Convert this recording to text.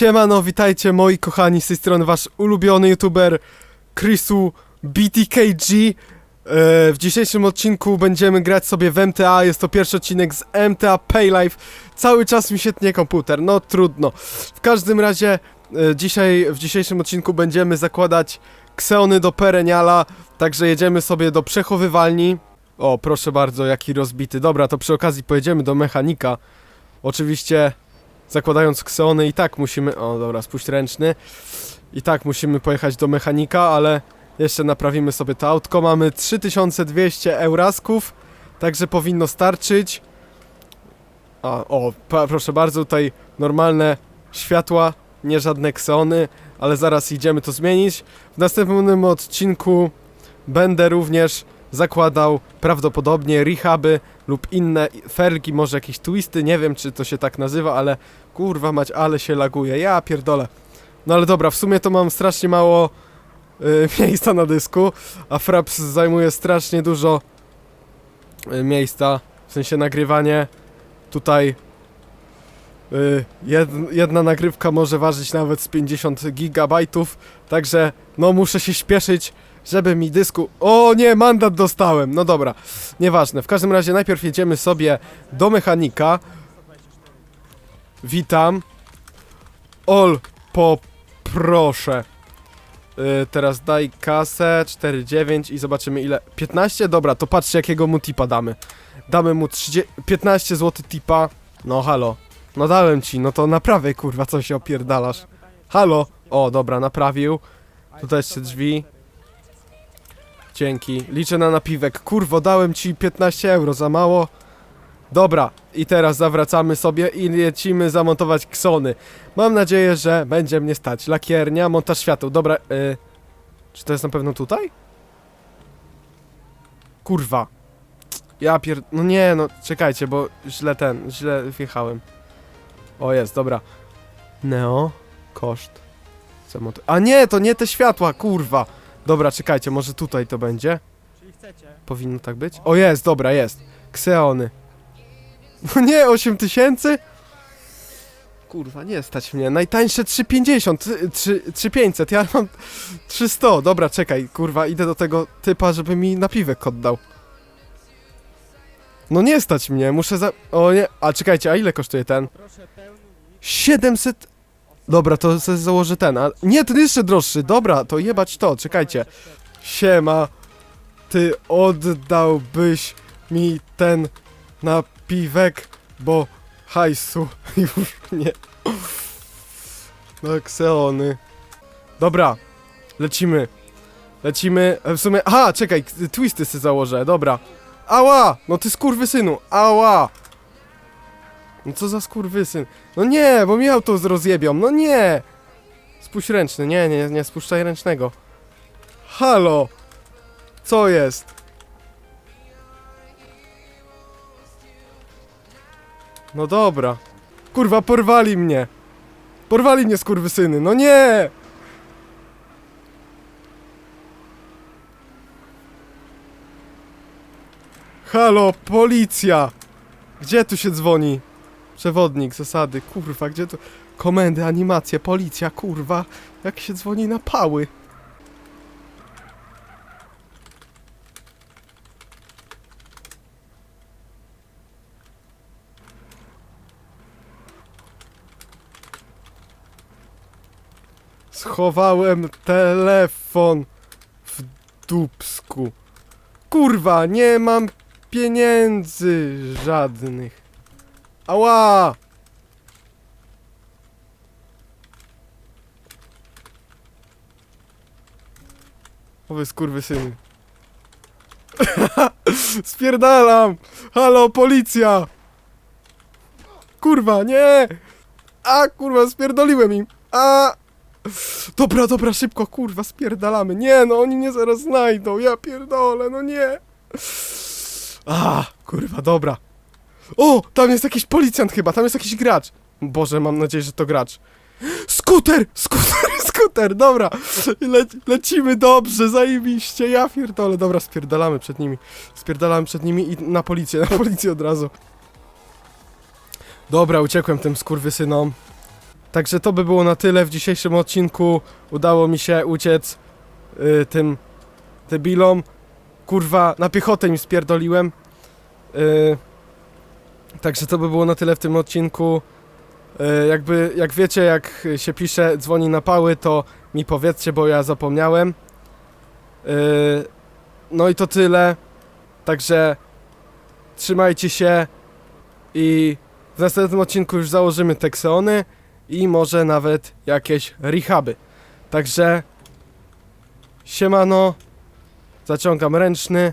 Siemano, witajcie moi kochani, z tej strony wasz ulubiony youtuber Chrisu BTKG. E, W dzisiejszym odcinku będziemy grać sobie w MTA, jest to pierwszy odcinek z MTA Paylife. Cały czas mi się tnie komputer, no trudno. W każdym razie e, dzisiaj, w dzisiejszym odcinku będziemy zakładać kseony do pereniala, także jedziemy sobie do przechowywalni. O, proszę bardzo, jaki rozbity. Dobra, to przy okazji pojedziemy do mechanika. Oczywiście zakładając kseony i tak musimy... O, dobra, spuść ręczny. I tak musimy pojechać do mechanika, ale jeszcze naprawimy sobie to autko. Mamy 3200 eurasków, także powinno starczyć. A, o, proszę bardzo, tutaj normalne światła, nie żadne kseony, ale zaraz idziemy to zmienić. W następnym odcinku będę również zakładał prawdopodobnie rehaby lub inne felgi, może jakieś twisty, nie wiem czy to się tak nazywa, ale kurwa mać, ale się laguje, ja pierdolę. No ale dobra, w sumie to mam strasznie mało y, miejsca na dysku, a Fraps zajmuje strasznie dużo y, miejsca, w sensie nagrywanie tutaj y, jed, jedna nagrywka może ważyć nawet z 50 gigabajtów, także no muszę się śpieszyć, żeby mi dysku... O nie, mandat dostałem, no dobra, nieważne, w każdym razie najpierw jedziemy sobie do mechanika, Witam. Ol, poproszę. Yy, teraz daj kasę 4,9 i zobaczymy ile. 15? Dobra, to patrzcie jakiego mu tipa damy. Damy mu 30, 15 zł tipa. No halo. No dałem ci, no to naprawię kurwa, co się opierdalasz. Halo. O, dobra, naprawił. Tutaj jeszcze drzwi. Dzięki. Liczę na napiwek. Kurwo, dałem ci 15 euro, za mało. Dobra, i teraz zawracamy sobie i lecimy zamontować ksony. Mam nadzieję, że będzie mnie stać. Lakiernia, montaż świateł. Dobra, y... Czy to jest na pewno tutaj? Kurwa. Ja pier... No nie, no czekajcie, bo źle ten, źle wjechałem. O, jest, dobra. Neo, koszt. A nie, to nie te światła, kurwa. Dobra, czekajcie, może tutaj to będzie? Czyli chcecie? Powinno tak być? O, jest, dobra, jest. Kseony. No nie, 8 tysięcy? Kurwa, nie stać mnie. Najtańsze 350, y, 3 3500, ja mam 300. Dobra, czekaj, kurwa, idę do tego typa, żeby mi napiwek oddał. No nie stać mnie, muszę za... O nie, a czekajcie, a ile kosztuje ten? Proszę pełny 700... Dobra, to sobie założę ten, a... Nie, ten jeszcze droższy, dobra, to jebać to, czekajcie. Siema, ty oddałbyś mi ten napiwek, bo hajsu już nie. No kseony. Dobra, lecimy. Lecimy, e, w sumie, aha, czekaj, twisty sobie założę, dobra. Ała, no ty skurwysynu, ała. No co za skurwysyn. No nie, bo mi auto rozjebią, no nie. Spuść ręczny, nie, nie, nie spuszczaj ręcznego. Halo. Co jest? No dobra. Kurwa, porwali mnie. Porwali mnie skurwysyny, no nie! Halo, policja! Gdzie tu się dzwoni? Przewodnik, zasady, kurwa, gdzie to... Komendy, animacje, policja, kurwa. Jak się dzwoni na pały? Schowałem telefon w dupsku. Kurwa, nie mam pieniędzy żadnych. Ała! O wy skurwysyny. Spierdalam! Halo, policja! Kurwa, nie! A, kurwa, spierdoliłem im! A! Dobra, dobra, szybko, kurwa, spierdalamy. Nie, no oni mnie zaraz znajdą, ja pierdolę, no nie. A, kurwa, dobra. O, tam jest jakiś policjant chyba, tam jest jakiś gracz. Boże, mam nadzieję, że to gracz. Skuter! Skuter, skuter, dobra. Le lecimy dobrze, zajebiście, ja pierdolę. Dobra, spierdalamy przed nimi. Spierdalamy przed nimi i na policję, na policję od razu. Dobra, uciekłem tym skurwysynom. Także to by było na tyle w dzisiejszym odcinku. Udało mi się uciec y, tym debilom. Kurwa, na piechotę im spierdoliłem. Y, także to by było na tyle w tym odcinku. Y, jakby, jak wiecie, jak się pisze dzwoni na pały, to mi powiedzcie, bo ja zapomniałem. Y, no i to tyle. Także trzymajcie się i w następnym odcinku już założymy Texeony i może nawet jakieś rehaby. Także siemano, zaciągam ręczny